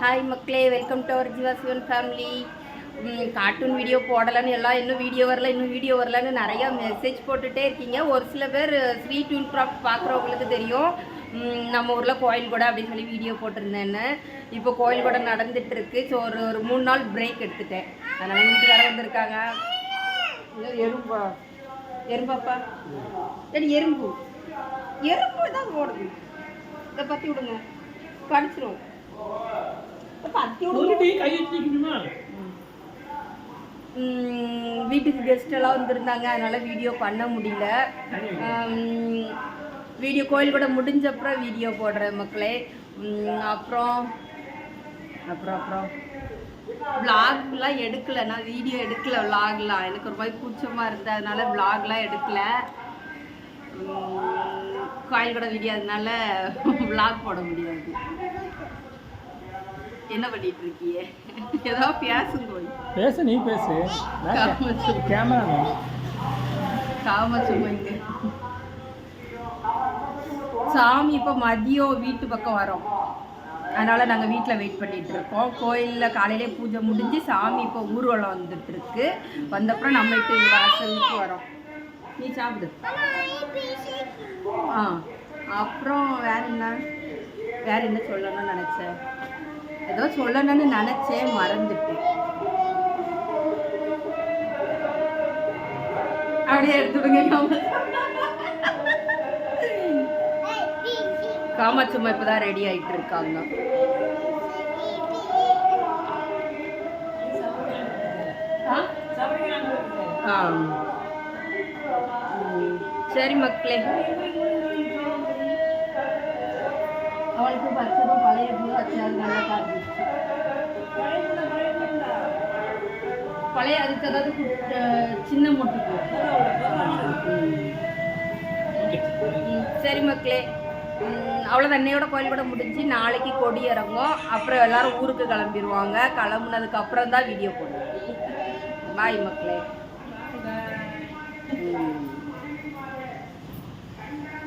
Hi மக்களே. Welcome to our Jeeva Sivan family cartoon video போடலான்னு எல்லாம் இன்னும் வீடியோ வரல இன்னும் வீடியோ வரலன்னு நிறையா மெசேஜ் போட்டுகிட்டே இருக்கீங்க. ஒரு சில பேர் ஸ்ரீ டியூன் கிராஃப்ட் பார்க்குறவங்களுக்கு தெரியும். நம்ம ஊரில் கோயில் கூட அப்படின்னு சொல்லி வீடியோ போட்டிருந்தேன்னு. இப்போ கோயில் கூட நடந்துட்டு இருக்கு ஸோ ஒரு ஒரு மூணு நாள் பிரேக் எடுத்துட்டேன். அதனால் வீட்டுக்கார வந்திருக்காங்க. எறும்பா. எறும்பாப்பா? சரி எறும்பு. எறும்பு தான் போடுது இதை பற்றி விடுங்க. கடிச்சிரும் வீட்டுக்கு கெஸ்ட் எல்லாம் வந்திருந்தாங்க. அதனால வீடியோ பண்ண முடியல. வீடியோ கோயில் கூட முடிஞ்ச அப்புறம் வீடியோ போடுறேன் மக்களே. அப்புறம் அப்புறம் அப்புறம். விலாக்லாம் எடுக்கல. நான் வீடியோ எடுக்கல விலாக்லாம் எனக்கு மாதிரி கூச்சமாக இருந்தது. அதனால விலாக்லாம் எடுக்கல. கோயில் கூட வீடியோ அதனால விலாக் போட முடியாது. என்ன பண்ணிட்டு இருக்கீங்க ஏதோ பேசுங்க பேசு நீ பேசு. கேமரா காம சுமைங்க சாமி இப்போ மதியம் வீட்டு பக்கம் வரோம். அதனால நாங்கள் வீட்டில் வெயிட் பண்ணிட்டு இருக்கோம். கோயிலில் காலையிலே பூஜை முடிஞ்சு சாமி இப்போ ஊர்வலம் வந்துட்டு இருக்கு. வந்தப்புறம் நம்ம வீட்டு வாசலுக்கு வரோம். நீ சாப்பிடு. ஆ. அப்புறம் வேற என்ன? வேற என்ன சொல்லணும்னு நினச்சேன் ஏதோ சொல்லணும்னு நினச்சே மறந்துட்டேன் அப்படியே எடுத்துடுங்க காமாட்சம்மா இப்பதான் ரெடி ஆயிட்டு இருக்காங்க ஆ? ஆ. சரி மக்களே அவளுக்கு பச்சதும் பழைய பூ வச்சு அது நல்லா காட்டுச்சு பழைய அதுக்கு அதாவது சின்ன மொட்டுக்கு சரி மக்களே. அவ்வளோ தண்ணியோட கோயில் கூட முடிஞ்சு நாளைக்கு கொடி இறங்கும். அப்புறம் எல்லாரும் ஊருக்கு கிளம்பிடுவாங்க. கிளம்புனதுக்கு அப்புறம் தான் வீடியோ போடுவோம். பாய் மக்களே.